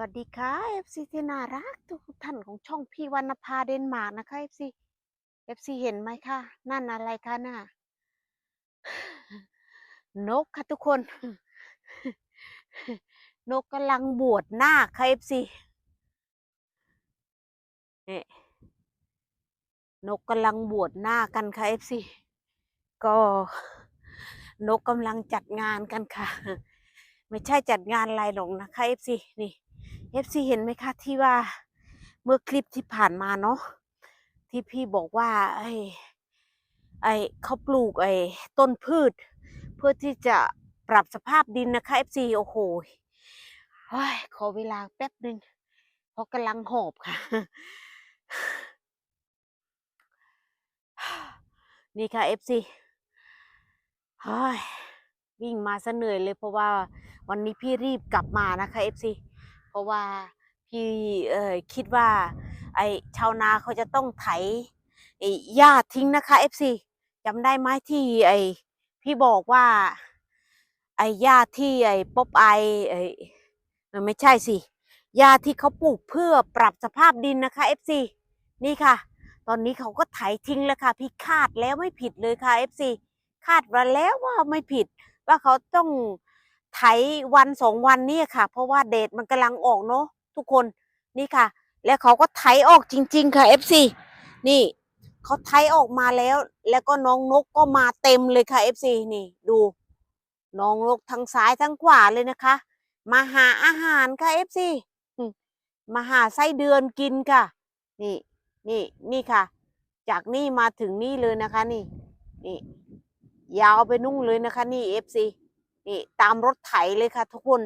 สวัสดีค่ะ FC ที่น่ารักทุกท่านของช่องพี่วรรณภาเดนมาร์กนะคะ FC FC เห็นไหมคะนั่นอะไรคะน่ะนกค่ะทุกคน นกกำลังบวชหน้าคค่ะ FC นี่นกกำลังบวชหน้ากันค่ะ FC ก็นกกำลังจัดงานกันค่ะ ไม่ใช่จัดงานอะไรหรอกนะคะ FC นี่ FC เห็นไหมคะที่ว่าเมื่อคลิปที่ผ่านมาเนาะที่พี่บอกว่า ไอ้ไอ้เขาปลูกไอ้ต้นพืช เพื่อที่จะปรับสภาพดินนะคะ FC โอ้โหเฮ้ยขอเวลาแป๊บหนึ่งเพราะกำลังหอบค่ะ นี่ค่ะ FC เฮ้ยวิ่งมาซะเหนื่อยเลยเพราะว่าวันนี้พี่รีบกลับมานะคะ FC เพ ราะว่าพี่เออคิดว่าไอชาวนาเขาจะต้องไถไอหญ้าทิ้งนะคะ FC จำได้ไหมที่ไอพี่บอกว่าไอหญ้าที่ไอป๊อบไอไอไม่ใช่สิหญ้าที่เขาปลูกเพื่อปรับสภาพดินนะคะ FC นี่ค่ะ ตอนนี้เขาก็ไถทิ้งแล้วค่ะ พี่คาดแล้วไม่ผิดเลยค่ะ FC คาดมาแล้วว่าไม่ผิด ว่าเขาต้อง ไถวันสองวันนี่ค่ะ เพราะว่าเดดมันกำลังออกเนาะทุกคนนี่ค่ะ แล้วเขาก็ไถออกจริง ๆ ค่ะ FC นี่เขาไถออกมาแล้ว แล้วก็น้องนกก็มาเต็มเลยค่ะ FC นี่ดู น้องนกทั้งซ้ายทั้งขวาเลยนะคะ มาหาอาหารค่ะ FC มาหาไส้เดือนกินค่ะ นี่นี่นี่ค่ะ จากนี่มาถึงนี่เลยนะคะ นี่นี่ยาวไปนุ่งเลยนะคะ นี่ FC นี่ตามรถไถเลยค่ะ ทุกคน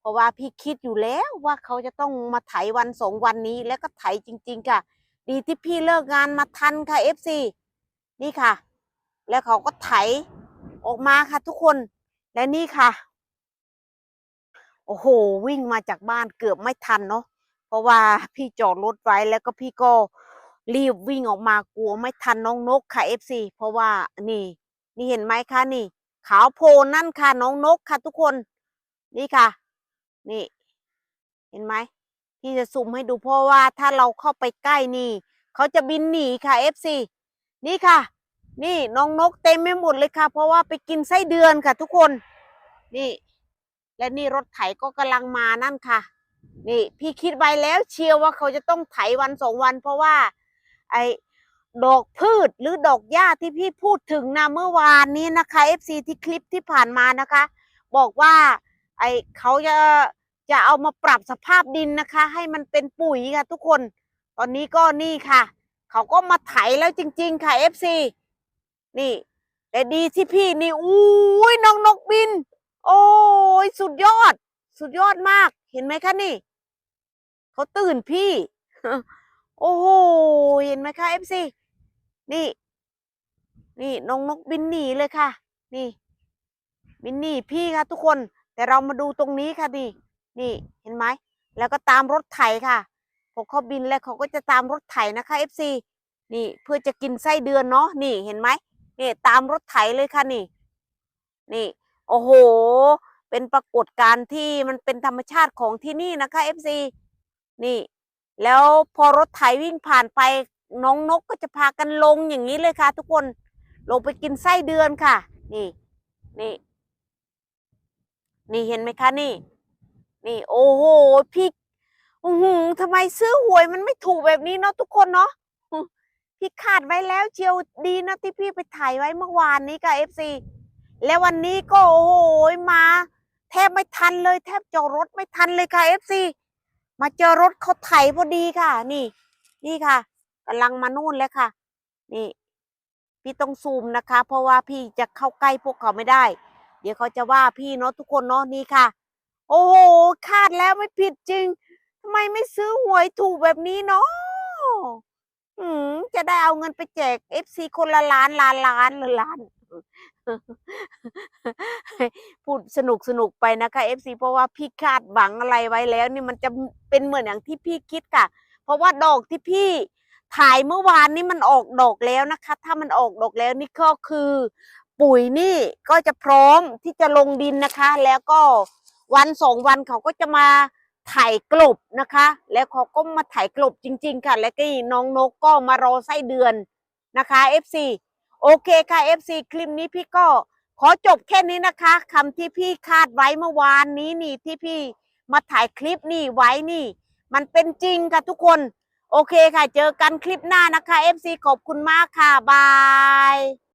เพราะว่าพี่คิดอยู่แล้วว่าเขาจะต้องมาไถวันสองวันนี้แล้วก็ไถจริง ๆ ค่ะ ดีที่พี่เลิกงานมาทันค่ะ FC นี่ค่ะ แล้วเขาก็ไถออกมาค่ะ ทุกคนและนี่ค่ะ โอ้โห วิ่งมาจากบ้านเกือบไม่ทันเนาะเพราะว่าพี่จอดรถไว้แล้วก็พี่ก็รีบวิ่งออกมากลัวไม่ทันน้องนกค่ะ FC เพราะว่านี่ นี่เห็นไหมคะนี่ ขาวโพนนั่นค่ะน้องนกค่ะทุกคน นี่ค่ะ นี่ เห็นไหมพี่จะซูมให้ดูเพราะว่าถ้าเราเข้าไปใกล้นี่ เขาจะบินหนีค่ะ FC นี่ค่ะ นี่น้องนกเต็มไม่หมดเลยค่ะ เพราะว่าไปกินไส้เดือนค่ะ ทุกคน นี่ และนี่รถไถก็กำลังมานั่นค่ะ นี่ พี่คิดไว้แล้วเชียวว่าเขาจะต้องไถวันสองวัน เพราะว่า ไอ ดอกพืชหรือดอกหญ้าที่พี่พูดถึงนะเมื่อวานนี้นะคะ FC ที่คลิปที่ผ่านมานะคะ บอกว่าไอ้เขาจะจะเอามาปรับสภาพดินนะคะ ให้มันเป็นปุ๋ยค่ะทุกคน ตอนนี้ก็นี่ค่ะ เขาก็มาไถแล้วจริง ๆ ค่ะ FC นี่ แต่ดีที่พี่นี่อุ้ยน้องนกบิน โอ้ยสุดยอด สุดยอดมาก เห็นไหมคะนี่ เขาตื่นพี่ โอ้โห เห็นไหมคะ FC นี่ นี่น้องนกบินหนีเลยค่ะ นี่ บินหนีพี่ค่ะ ทุกคน แต่เรามาดูตรงนี้ค่ะนี่ นี่เห็นไหมแล้วก็ตามรถไถค่ะพอเขาบินแล้วเขาก็จะตามรถไถนะคะ FC นี่เพื่อจะกินไส้เดือนเนาะนี่เห็นไหมนี่ตามรถไถเลยค่ะนี่ นี่ โอ้โห เป็นปรากฏการณ์ที่มันเป็นธรรมชาติของที่นี่นะคะ FC นี่ แล้วพอรถไถวิ่งผ่านไป น้องนกก็จะพากันลงอย่างนี้เลยค่ะ ทุกคนลงไปกินไส้เดือนค่ะ นี่นี่ นี่เห็นไหมคะนี่ นี่โอ้โหพี่อือหือทำไมซื้อหวยมันไม่ถูกแบบนี้เนาะทุกคนเนาะพี่คาดไว้แล้วเชียวดีนะที่พี่ไปถ่ายไว้เมื่อวานนี้กับเอฟซีแล้ววันนี้ก็โอ้โหมาแทบไม่ทันเลย แทบจอรถไม่ทันเลยค่ะเอฟซีมาเจอรถเขาไถพอดีค่ะ นี่ นี่ค่ะ กำลังมานู่นแล้วค่ะ นี่ พี่ต้องซูมนะคะ เพราะว่าพี่จะเข้าใกล้พวกเขาไม่ได้ เดี๋ยวเขาจะว่าพี่เนาะทุกคนเนาะนี่ค่ะ โอ้โหคาดแล้วไม่ผิดจริงทำไมไม่ซื้อหวยถูกแบบนี้เนาะอืมจะได้เอาเงินไปแจกเอฟซีคนละล้านล้านล้านละล้านพูดสนุกสนุกไปนะคะเอฟซีเพราะว่าพี่คาดหวังอะไรไว้แล้ว นี่มันจะเป็นเหมือนอย่างที่พี่คิดค่ะ เพราะว่าดอกที่พี่ ถ่ายเมื่อวานนี่มันออกดอกแล้วนะคะ ถ้ามันออกดอกแล้วนี่ก็คือ ปุ๋ยนี่ก็จะพร้อมที่จะลงดินนะคะ แล้วก็วันสองวันเขาก็จะมาไถกลบนะคะ แล้วเขาก็มาไถกลบจริง ๆ ค่ะ แล้วก็น้องนกก็มารอไส้เดือนนะคะ FC โอเคค่ะ FC คลิปนี้พี่ก็ขอจบแค่นี้นะคะคำที่พี่คาดไว้เมื่อวานนี้นี่ที่พี่มาถ่ายคลิปนี่ไว้นี่ มันเป็นจริงค่ะทุกคน โอเคค่ะ เจอกันคลิปหน้านะคะ FC ขอบคุณมากค่ะ บาย